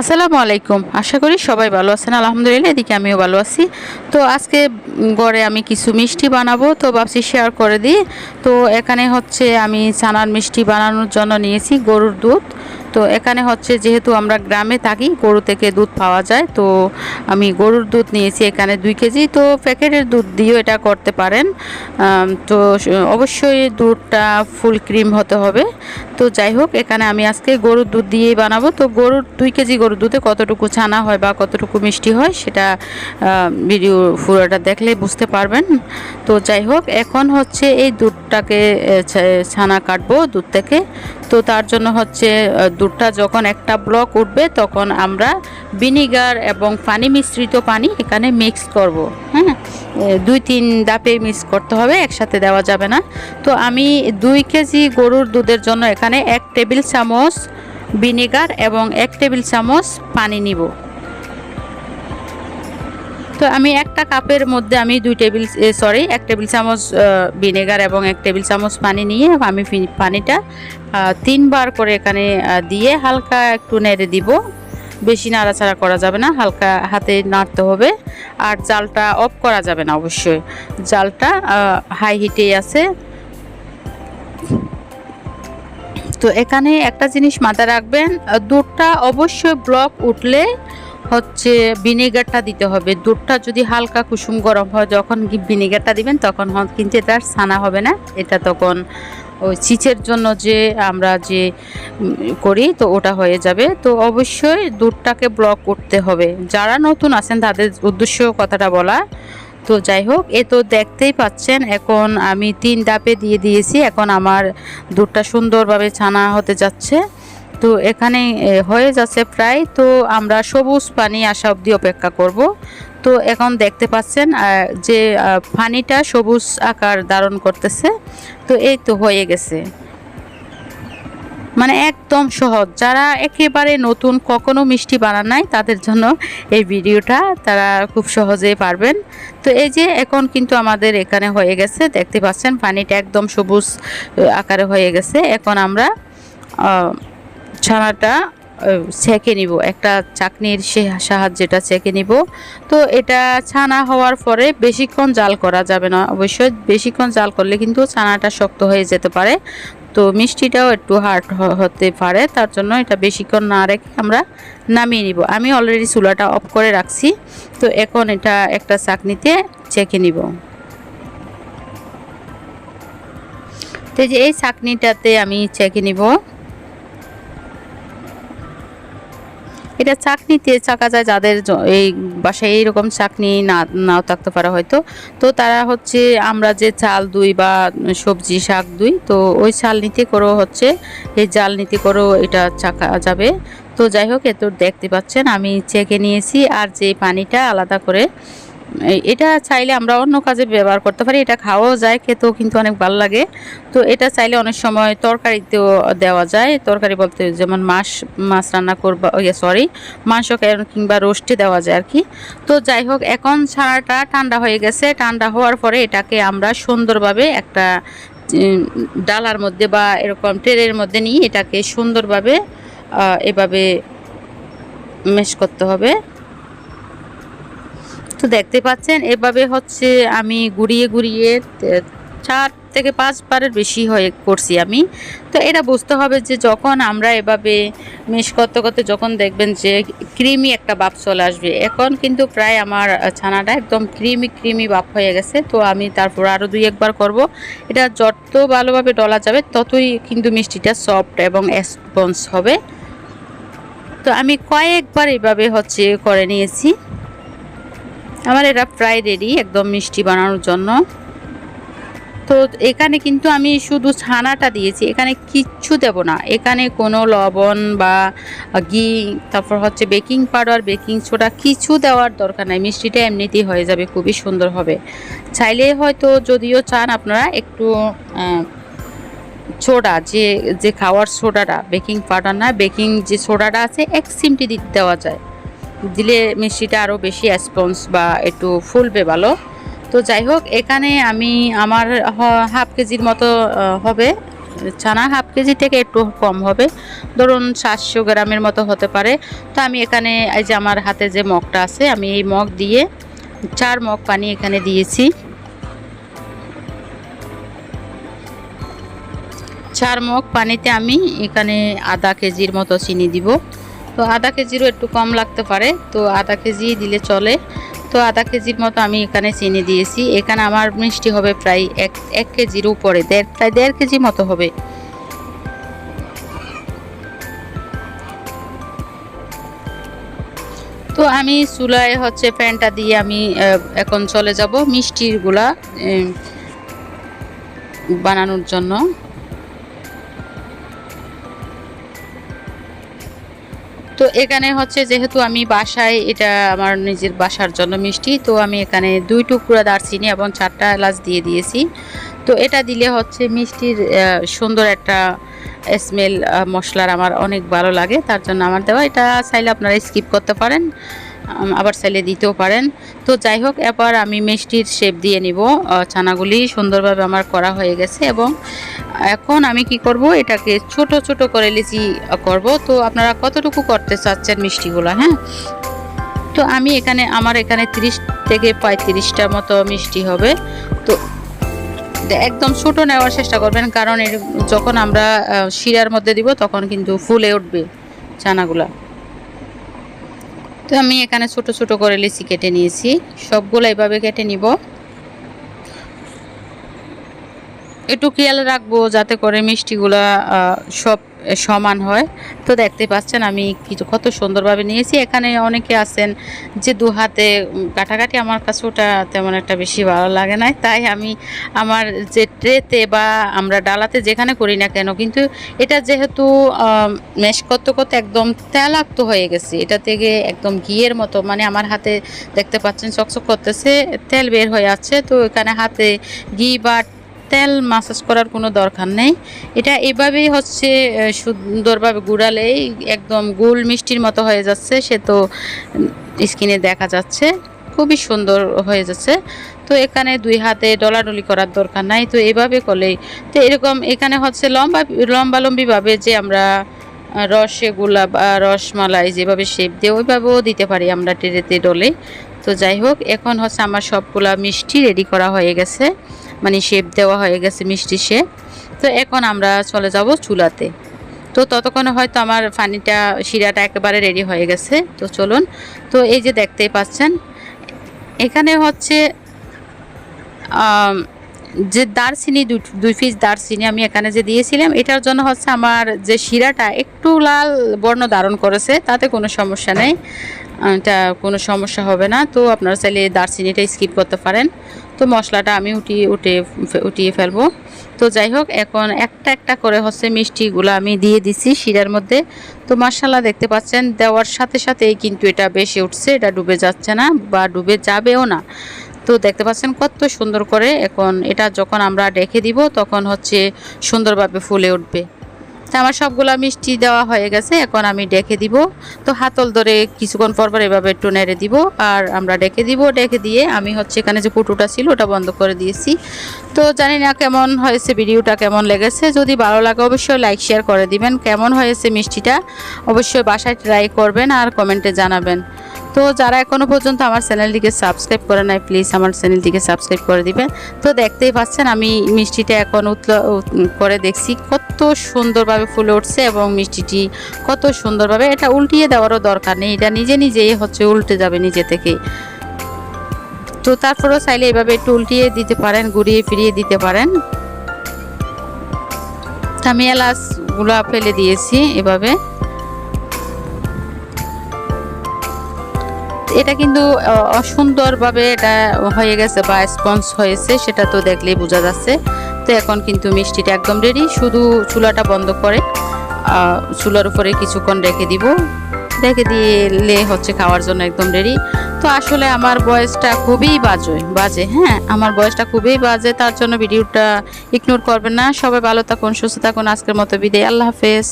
আসসালামু আলাইকুম। আশা করি সবাই ভালো আছেন। আলহামদুলিল্লাহ, এদিকে আমিও ভালো আছি। তো আজকে গড়ে আমি কিছু মিষ্টি বানাবো, তো ভাবছি শেয়ার করে দিই। তো এখানে হচ্ছে আমি ছানার মিষ্টি বানানোর জন্য নিয়েছি গরুর দুধ। তো এখানে হচ্ছে যেহেতু আমরা গ্রামে থাকি, গরু থেকে দুধ পাওয়া যায়, তো আমি গরুর দুধ নিয়েছি এখানে দুই কেজি। তো প্যাকেটের দুধ দিয়েও এটা করতে পারেন। তো অবশ্যই দুধটা ফুল ক্রিম হতে হবে। তো যাই হোক, এখানে আমি আজকে গরুর দুধ দিয়েই বানাবো। তো গরুর, দুই কেজি গরুর দুধে কতটুকু ছানা হয় বা কতটুকু মিষ্টি হয় সেটা ভিডিও পুরোটা দেখলে বুঝতে পারবেন। তো যাই হোক, এখন হচ্ছে এই দুধটাকে ছানা কাটবো দুধ থেকে। তো তার জন্য হচ্ছে দুধটা যখন একটা ব্লক উঠবে, তখন আমরা ভিনিগার এবং পানি মিশ্রিত পানি এখানে মিক্স করব। হ্যাঁ? দুই তিন দাপে মিক্স করতে হবে, একসাথে দেওয়া যাবে না। তো আমি দুই কেজি গরুর দুধের জন্য এখানে এক টেবিল চামচ ভিনিগার এবং এক টেবিল চামচ পানি নিব। তো আমি একটা কাপের মধ্যে আমি দুই টেবিল সরি এক টেবিল চামচ ভিনেগার এবং এক টেবিল চামচ পানি নিয়ে আমি পানিটা তিনবার করে এখানে দিয়ে হালকা একটু নেড়ে দিব। বেশি নাড়াচাড়া করা যাবে না, হালকা হাতে নাড়তে হবে। আর জালটা অফ করা যাবে না অবশ্যই। জালটা হাই হিটেই আছে। তো এখানে একটা জিনিস মাথায় রাখবেন দুধটা অবশ্যই ব্লক উঠলে হচ্ছে ভিনেগারটা দিতে হবে। দুধটা যদি হালকা কুসুম গরম হয়, যখন ভিনেগারটা দিবেন, তখন কিন্তু এটা ছানা হবে না। এটা তখন ওই চিচের জন্য যে আমরা যে করি, তো ওটা হয়ে যাবে। তো অবশ্যই দুধটাকে ব্লক করতে হবে। যারা নতুন আছেন, তাদের উদ্দেশ্য কথাটা বলা। তো যাই হোক, এ তো দেখতেই পাচ্ছেন, এখন আমি তিন ডাবে দিয়ে দিয়েছি। এখন আমার দুধটা সুন্দরভাবে ছানা হতে যাচ্ছে। তো এখানে হয়ে যাচ্ছে প্রায়। তো আমরা সবুজ পানি আসা অবধি অপেক্ষা করব। তো এখন দেখতে পাচ্ছেন যে পানিটা সবুজ আকার ধারণ করতেছে। তো এই তো হয়ে গেছে। মানে একদম সহজ। যারা একেবারে নতুন, কখনো মিষ্টি বানান নাই, তাদের জন্য এই ভিডিওটা তারা খুব সহজেই পারবেন। তো এই যে, এখন কিন্তু আমাদের এখানে হয়ে গেছে। দেখতে পাচ্ছেন, পানিটা একদম সবুজ আকারে হয়ে গেছে। এখন আমরা ছানাটা ছেঁকে নিব। একটা চাকনির সে সাহায্যে এটা ছেঁকে নিব। তো এটা ছানা হওয়ার পরে বেশিক্ষণ জাল করা যাবে না। অবশ্যই বেশিক্ষণ জাল করলে কিন্তু ছানাটা শক্ত হয়ে যেতে পারে। তো মিষ্টিটাও একটু হার্ড হতে পারে। তার জন্য এটা বেশিক্ষণ না রেখে আমরা নামিয়ে নিব। আমি অলরেডি চুলাটা অফ করে রাখছি। তো এখন এটা একটা চাকনিতে ছেঁকে নিব। তো যে এই চাকনিটাতে আমি ছেঁকে নিব। এটা চাকনিতে চাকা যায় যাদের এই বাসায় এইরকম চাকনি না, নাও থাকতে পারে হয়তো। তো তারা হচ্ছে আমরা যে চাল দুই বা সবজি, শাক দুই, তো ওই চাল নিতে করেও হচ্ছে, এই জাল নিতে করেও এটা চাকা যাবে। তো যাই হোক এত দেখতে পাচ্ছেন, আমি চেকে নিয়েছি, আর যে পানিটা আলাদা করে এটা চাইলে আমরা অন্য কাজে ব্যবহার করতে পারি। এটা খাওয়াও যায়, খেতেও কিন্তু অনেক ভালো লাগে। তো এটা চাইলে অনেক সময় তরকারিতেও দেওয়া যায়। তরকারি বলতে যেমন মাছ মাছ রান্না করবা ইয়ে সরি মাংস কিংবা রোস্টে দেওয়া যায় আর কি তো যাই হোক, এখন ছানাটা ঠান্ডা হয়ে গেছে। ঠান্ডা হওয়ার পরে এটাকে আমরা সুন্দরভাবে একটা ডালার মধ্যে বা এরকম ট্রেনের মধ্যে নিয়ে এটাকে সুন্দরভাবে এভাবে মেশ করতে হবে। তো দেখতে পাচ্ছেন, এভাবে হচ্ছে আমি গুড়িয়ে গুড়িয়ে চার থেকে পাঁচবারের বেশি হয়ে করছি আমি। তো এটা বুঝতে হবে যে যখন আমরা এভাবে মেশ করতে করতে যখন দেখবেন যে ক্রিমি একটা বাপ চলে আসবে, এখন কিন্তু প্রায় আমার ছানাটা একদম ক্রিমি ক্রিমি বাপ হয়ে গেছে। তো আমি তারপর আরও দুই একবার করব। এটা যত ভালোভাবে ডলা যাবে, ততই কিন্তু মিষ্টিটা সফট এবং স্পঞ্জ হবে। তো আমি কয়েকবার এভাবে হচ্ছে করে নিয়েছি। আমার এটা প্রায় রেডি একদম মিষ্টি বানানোর জন্য। তো এখানে কিন্তু আমি শুধু ছানাটা দিয়েছি, এখানে কিচ্ছু দেব না। এখানে কোনো লবণ বা ঘি, তারপর হচ্ছে বেকিং পাউডার বেকিং সোডা কিছু দেওয়ার দরকার নাই। মিষ্টিটা এমনিতেই হয়ে যাবে, খুবই সুন্দর হবে। চাইলে হয়তো যদিও চান আপনারা একটু সোডা যে যে খাওয়ার সোডাটা বেকিং পাউডার না বেকিং যে সোডাটা আছে, এক সিমটি দিতে দেওয়া যায়। দিলে মিষ্টিটা আরও বেশি স্পঞ্জ বা একটু ফুলবে ভালো। তো যাই হোক, এখানে আমি আমার হাফ কেজির মতো হবে। ছানা হাফ কেজি থেকে একটু কম হবে। ধরুন সাতশো গ্রামের মতো হতে পারে। তো আমি এখানে, এই যে আমার হাতে যে মগটা আছে, আমি এই মগ দিয়ে চার মগ পানি এখানে দিয়েছি। চার মগ পানিতে আমি এখানে আধা কেজির মতো চিনি দিব। তো আধা কেজিরও একটু কম লাগতে পারে। তো আধা কেজি দিলে চলে। তো আধা কেজির মতো আমি এখানে চিনি দিয়েছি। এখানে আমার মিষ্টি হবে প্রায় এক এক কেজির উপরে, দেড়, প্রায় দেড় কেজি মতো হবে। তো আমি চুলায় হচ্ছে প্যানটা দিয়ে আমি এখন চলে যাব মিষ্টিগুলা বানানোর জন্য। তো এখানে হচ্ছে যেহেতু আমি বাসায়, এটা আমার নিজের বাসার জন্য মিষ্টি, তো আমি এখানে দুই টুকরা দারচিনি এবং চারটা এলাচ দিয়ে দিয়েছি। তো এটা দিলে হচ্ছে মিষ্টির সুন্দর একটা স্মেল মশলার আমার অনেক ভালো লাগে, তার জন্য আমার দেওয়া। এটা চাইলে আপনারা স্কিপ করতে পারেন। আবার চাইলে দিতেও পারেন। তো যাই হোক, এবার আমি মিষ্টির শেপ দিয়ে নিব। ছানাগুলি সুন্দরভাবে আমার করা হয়ে গেছে এবং এখন আমি কি করব, এটাকে ছোট ছোট করে লিচি করব। তো আপনারা কতটুকু করতে চাচ্ছেন মিষ্টিগুলো হ্যাঁ? তো আমি এখানে, আমার এখানে 30 থেকে পঁয়ত্রিশটার মতো মিষ্টি হবে। তো একদম ছোট নেওয়ার চেষ্টা করবেন, কারণ এর, যখন আমরা শিরার মধ্যে দিব, তখন কিন্তু ফুলে উঠবে চানাগুলা তো আমি এখানে ছোট ছোট করে লিচি কেটে নিয়েছি। সবগুলো এভাবে কেটে নিব। একটু খেয়াল রাখব যাতে করে মিষ্টিগুলা সব সমান হয়। তো দেখতে পাচ্ছেন আমি কিছু কত সুন্দরভাবে নিয়েছি। এখানে অনেকে আছেন যে দু হাতে কাটাকাটি আমার কাছে ওটা তেমন একটা বেশি ভালো লাগে না তাই আমি আমার যে ট্রেতে বা আমরা ডালাতে যেখানে করি না কেন, কিন্তু এটা যেহেতু মেশ করতে করতে একদম তেলাক্ত হয়ে গেছে। এটা থেকে একদম ঘিয়ের মতো মানে আমার হাতে দেখতে পাচ্ছেন চকচক করতেছে, তেল বের হয়ে আছে তো এখানে হাতে ঘি বা তেল মাসাজ করার কোনো দরকার নেই। এটা এভাবেই হচ্ছে সুন্দরভাবে গুড়ালেই একদম গুল মিষ্টির মতো হয়ে যাচ্ছে, সে তো স্কিনে দেখা যাচ্ছে। খুবই সুন্দর হয়ে যাচ্ছে। তো এখানে দুই হাতে ডলাডলি করার দরকার নাই, তো এভাবে করলেই। তো এরকম এখানে হচ্ছে লম্বা লম্বালম্বিভাবে যে আমরা রসে রসগোল্লা বা রসমালাই যেভাবে শেপ দিয়ে ওইভাবেও দিতে পারি আমরা টেরেতে ডলে। তো যাই হোক, এখন হচ্ছে আমার সবগুলা মিষ্টি রেডি করা হয়ে গেছে। মানে শেপ দেওয়া হয়ে গেছে মিষ্টি শেপ তো এখন আমরা চলে যাব চুলাতে। তো ততক্ষণে হয়তো আমার ফানিটা, শিরাটা একেবারে রেডি হয়ে গেছে। তো চলুন, তো এই যে দেখতেই পাচ্ছেন, এখানে হচ্ছে যে দারচিনি, দুই পিস দারচিনি আমি এখানে যে দিয়েছিলাম, এটার জন্য হচ্ছে আমার যে শিরাটা একটু লাল বর্ণ ধারণ করেছে, তাতে কোনো সমস্যা নেই। এটা কোনো সমস্যা হবে না। তো আপনারা চাইলে দারচিনিটা স্কিপ করতে পারেন। তো মশলাটা আমি উঠিয়ে, উঠে, উঠিয়ে ফেলব। তো যাই হোক, এখন একটা একটা করে হচ্ছে মিষ্টিগুলো আমি দিয়ে দিছি শিরার মধ্যে। তো মশলা দেখতে পাচ্ছেন, দেওয়ার সাথে সাথেই কিন্তু এটা বেশি উঠছে, এটা ডুবে যাচ্ছে না বা ডুবে যাবেও না। তো দেখতে পাচ্ছেন কত সুন্দর করে এখন এটা যখন আমরা ডেকে দিব, তখন হচ্ছে সুন্দরভাবে ফুলে উঠবে। তো আমার সবগুলা মিষ্টি দেওয়া হয়ে গেছে, এখন আমি ডেকে দিব। তো হাতল ধরে কিছুক্ষণ পর পর এভাবে একটু নেড়ে দিব, আর আমরা ডেকে দিব। ডেকে দিয়ে আমি হচ্ছে এখানে যে কুটুটা ছিল ওটা বন্ধ করে দিয়েছি। তো জানি না কেমন হয়েছে ভিডিওটা, কেমন লেগেছে। যদি ভালো লাগে অবশ্যই লাইক, শেয়ার করে দিবেন। কেমন হয়েছে মিষ্টিটা অবশ্যই বাসায় ট্রাই করবেন আর কমেন্টে জানাবেন। তো যারা এখনও পর্যন্ত আমার চ্যানেলটিকে সাবস্ক্রাইব করে নাই, প্লিজ আমার চ্যানেলটিকে সাবস্ক্রাইব করে দিবেন। তো দেখতেই পাচ্ছেন আমি মিষ্টিটা এখন উতলা করে দেখছি কত সুন্দরভাবে ফুলে উঠছে এবং মিষ্টিটি কত সুন্দরভাবে, এটা উল্টিয়ে দেওয়ারও দরকার নেই, এটা নিজে নিজেই হচ্ছে উল্টে যাবে নিজে থেকে তো তারপরেও চাইলে এভাবে একটু উল্টিয়ে দিতে পারেন, ঘুরিয়ে ফিরিয়ে দিতে পারেন। আমি এলাচগুলো ফেলে দিয়েছি এভাবে। এটা কিন্তু অসুন্দরভাবে এটা হয়ে গেছে বা স্পঞ্জ হয়েছে, সেটা তো দেখলেই বোঝা যাচ্ছে। তো এখন কিন্তু মিষ্টিটা একদম রেডি শুধু চুলাটা বন্ধ করে চুলার উপরে কিছুক্ষণ রেখে দিব। রেখে দিলে হচ্ছে খাওয়ার জন্য একদম রেডি তো আসলে আমার বয়সটা খুবই বাজে বাজে হ্যাঁ আমার বয়সটা খুবই বাজে, তার জন্য ভিডিওটা ইগনোর করবেন না। সবাই ভালো থাকুন, সুস্থ থাকুন, আজকের মতো বিদায়, আল্লাহ হাফেজ।